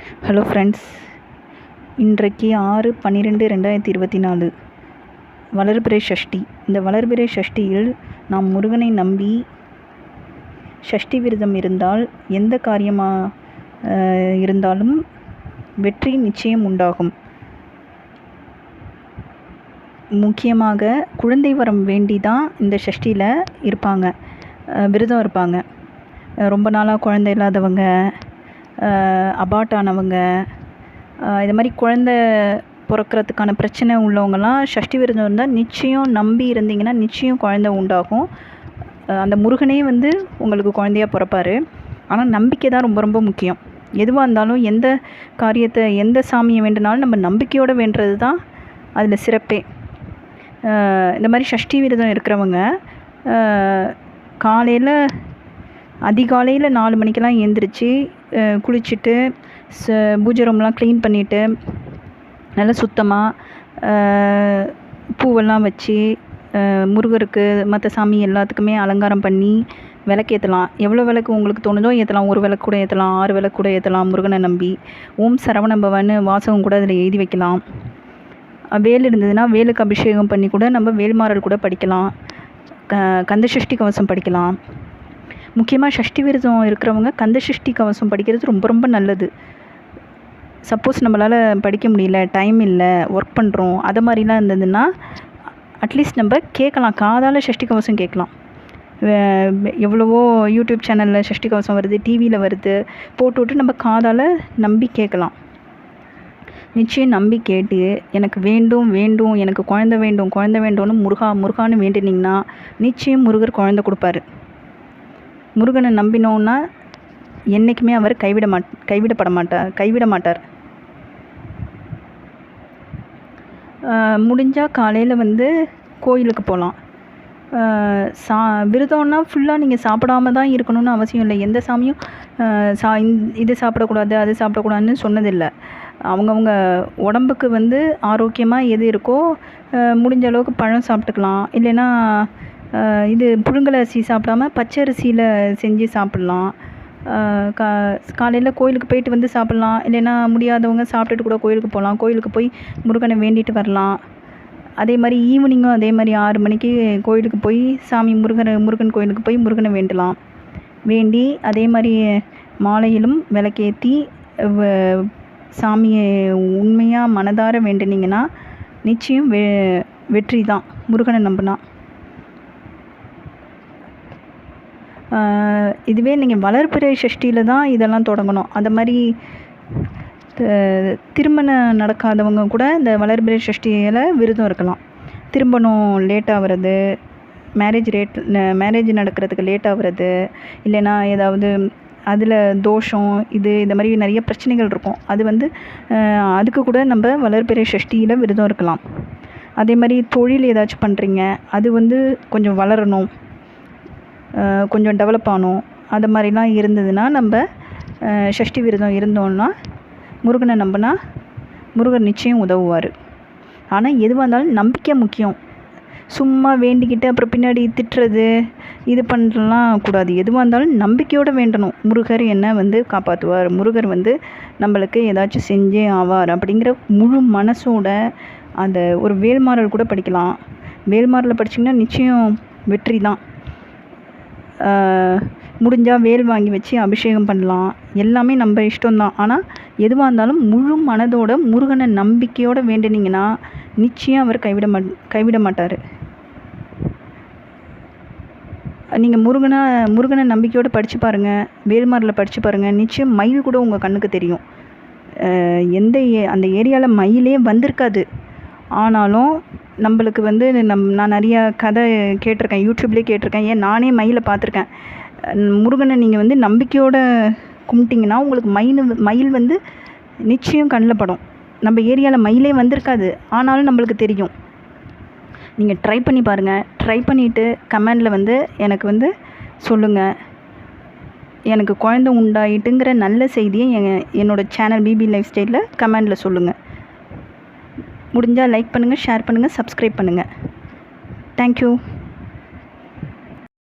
Hello friends இன்றைக்கு ஆறு பன்னிரெண்டு ரெண்டாயிரத்தி இருபத்தி நாலு. வளர்பிறை சஷ்டி இந்த வளர்பிறை சஷ்டியில் நாம் முருகனை நம்பி சஷ்டி விரதம் இருந்தால் எந்த காரியமாக இருந்தாலும் வெற்றி நிச்சயம் உண்டாகும். முக்கியமாக குழந்தை வரம் வேண்டி தான் இந்த சஷ்டியில் இருப்பாங்க. விரதம் இருப்பாங்க. ரொம்ப நாளாக குழந்தை இல்லாதவங்க அபார்ட் ஆனவங்க இது மாதிரி குழந்த பிறக்கறதுக்கான பிரச்சனை உள்ளவங்கலாம் சஷ்டி விரதம் இருந்தால் நிச்சயம் நம்பி இருந்தீங்கன்னா நிச்சயம் குழந்த உண்டாகும். அந்த முருகனே வந்து உங்களுக்கு குழந்தையா பிறப்பாரு. ஆனால் நம்பிக்கை தான் ரொம்ப ரொம்ப முக்கியம். எதுவாக இருந்தாலும் எந்த காரியத்தை எந்த சாமியை வேண்டுனாலும் நம்ம நம்பிக்கையோடு வேண்டுறது தான் அதில் சிறப்பே. இந்த மாதிரி சஷ்டி விரதம் இருக்கிறவங்க காலையில் அதிகாலையில் நாலு மணிக்கெல்லாம் எழுந்திரிச்சு குளிச்சுட்டு ச பூஜை ரூம்லாம் க்ளீன் பண்ணிவிட்டு நல்லா சுத்தமாக பூவெல்லாம் வச்சு முருகருக்கு மற்ற சாமி எல்லாத்துக்குமே அலங்காரம் பண்ணி விளக்கு ஏற்றலாம் எவ்வளோ விளக்கு உங்களுக்கு தோணுதோ ஏற்றலாம் ஒரு விளக்கு கூட ஏற்றலாம் ஆறு விளக்கு கூட ஏற்றலாம் முருகனை நம்பி. ஓம் சரவணபவன்னு வாசகம் கூட அதில் எழுதி வைக்கலாம். வேல் இருந்ததுன்னா வேலுக்கு அபிஷேகம் பண்ணி கூட நம்ம வேல்மாறல் கூட படிக்கலாம். க கந்த சஷ்டி கவசம் படிக்கலாம். முக்கியமாக சஷ்டி விரதம் இருக்கிறவங்க கந்த சஷ்டி கவசம் படிக்கிறது ரொம்ப ரொம்ப நல்லது. சப்போஸ் நம்மளால் படிக்க முடியல டைம் இல்லை ஒர்க் பண்ணுறோம் அது மாதிரிலாம் இருந்ததுன்னா அட்லீஸ்ட் நம்ம கேட்கலாம். காதால் சஷ்டி கவசம் கேட்கலாம். வே- எவ்வளவோ யூடியூப் சேனலில் சஷ்டி கவசம் வருது டிவியில் வருது போட்டு விட்டு நம்ம காதால் நம்பி கேட்கலாம். நிச்சயம் நம்பி கேட்டு எனக்கு வேண்டும் வேண்டும் எனக்கு குழந்த வேண்டும் குழந்த வேண்டும்னு முருகா முருகான்னு வேண்டினீங்கன்னா நிச்சயம் முருகர் குழந்த கொடுப்பாரு. முருகனை நம்பினோன்னா என்றைக்குமே அவர் கைவிட மாட் கைவிடப்பட மாட்டார் கைவிட மாட்டார். முடிஞ்சால் காலையில் வந்து கோயிலுக்கு போகலாம் சா விரதம்னா ஃபுல்லாக நீங்கள் சாப்பிடாம தான் இருக்கணும்னு அவசியம் இல்லை. எந்த சாமியும் சா இது சாப்பிடக்கூடாது அது சாப்பிடக்கூடாதுன்னு சொன்னதில்லை. அவங்கவுங்க உடம்புக்கு வந்து ஆரோக்கியமாக எது இருக்கோ முடிஞ்ச அளவுக்கு பழம் சாப்பிட்டுக்கலாம். இல்லைன்னா இது புழுங்கலரிசி சாப்பிடாம பச்சை அரிசியில் செஞ்சு சாப்பிட்லாம். கா காலையில் கோயிலுக்கு போயிட்டு வந்து சாப்பிட்லாம். இல்லைன்னா முடியாதவங்க சாப்பிட்டுட்டு கூட கோயிலுக்கு போகலாம் கோயிலுக்கு போய் முருகனை வேண்டிட்டு வரலாம். அதே மாதிரி ஈவினிங்கும் அதே மாதிரி ஆறு மணிக்கு கோயிலுக்கு போய் சாமி முருகனை முருகன் கோயிலுக்கு போய் முருகனை வேண்டலாம். வேண்டி அதே மாதிரி மாலையிலும் விளக்கேற்றி வ- சாமியை உண்மையாக மனதார வேண்டினீங்கன்னா நிச்சயம் வெ வெற்றி தான் முருகனை நம்பினா. இதுவே நீங்கள் வளர்பிறை சஷ்டியில் தான் இதெல்லாம் தொடங்கணும். அந்த மாதிரி திருமணம் நடக்காதவங்க கூட இந்த வளர்பிறை சஷ்டியில் விரதம் இருக்கலாம். திருமணம் லேட் ஆகிறது மேரேஜ் ரேட் மேரேஜ் நடக்கிறதுக்கு லேட் ஆகிறது இல்லைன்னா ஏதாவது அதில் தோஷம் இது இந்த மாதிரி நிறைய பிரச்சனைகள் இருக்கும். அது வந்து அதுக்கு கூட நம்ம வளர்பிறை சஷ்டியில் விரதம் இருக்கலாம். அதே மாதிரி தொழில் ஏதாச்சும் பண்ணுறீங்க அது வந்து கொஞ்சம் வளரணும். கொஞ்சம் டெவலப் ஆகணும் அது மாதிரிலாம் இருந்ததுன்னா நம்ம ஷஷ்டி விரதம் இருந்தோம்னா முருகனை நம்பினா முருகர் நிச்சயம் உதவுவார். ஆனால் எதுவாக இருந்தாலும் நம்பிக்கை முக்கியம். சும்மா வேண்டிக்கிட்டு அப்புறம் பின்னாடி திட்டுறது இது பண்ணலாம் கூடாது. எதுவாக இருந்தாலும் நம்பிக்கையோடு வேண்டணும். முருகர் என்ன வந்து காப்பாற்றுவார் முருகர் வந்து நம்மளுக்கு ஏதாச்சும் செஞ்சே ஆவார் அப்படிங்கிற முழு மனசோட அந்த ஒரு வேல்மாறல் கூட படிக்கலாம். வேல்மாறலை படிச்சிங்கன்னா நிச்சயம் வெற்றி தான் முடிஞ்சால் வேல் வாங்கி வச்சு அபிஷேகம் பண்ணலாம். எல்லாமே நம்ம இஷ்டம்தான். ஆனால் எதுவாக இருந்தாலும் முழு மனதோட முருகனை நம்பிக்கையோடு வேண்டினீங்கன்னா நிச்சயம் அவர் கைவிட மாட் கைவிட மாட்டார். நீங்கள் முருகனை முருகனை நம்பிக்கையோடு படித்து பாருங்கள் வேல்மாரில் படித்து பாருங்கள் நிச்சயம் மயில் கூட உங்கள் கண்ணுக்கு தெரியும். எந்த ஏ அந்த ஏரியாவில் மயிலே வந்திருக்காது. ஆனாலும் நம்மளுக்கு வந்து நம் நான் நிறையா கதை கேட்டிருக்கேன் யூடியூப்லேயே கேட்டிருக்கேன். ஏன் நானே மயிலை பார்த்துருக்கேன். முருகனை நீங்கள் வந்து நம்பிக்கையோடு கும்பிட்டிங்கன்னா உங்களுக்கு மயில் மயில் வந்து நிச்சயம் கண்ணில் படும். நம்ம ஏரியாவில் மயிலே வந்திருக்காது. ஆனாலும் நம்மளுக்கு தெரியும். நீங்கள் ட்ரை பண்ணி பாருங்கள் ட்ரை பண்ணிவிட்டு கமெண்டில் வந்து எனக்கு வந்து சொல்லுங்கள் எனக்கு குழந்தை உண்டாயிட்டுங்கிற நல்ல செய்தியை என் என்னோடய சேனல் பிபி லைஃப் ஸ்டைலில் கமெண்டில் சொல்லுங்கள் முடிஞ்சால் லைக் பண்ணுங்கள் ஷேர் பண்ணுங்கள் சப்ஸ்கிரைப் பண்ணுங்கள் தேங்க்யூ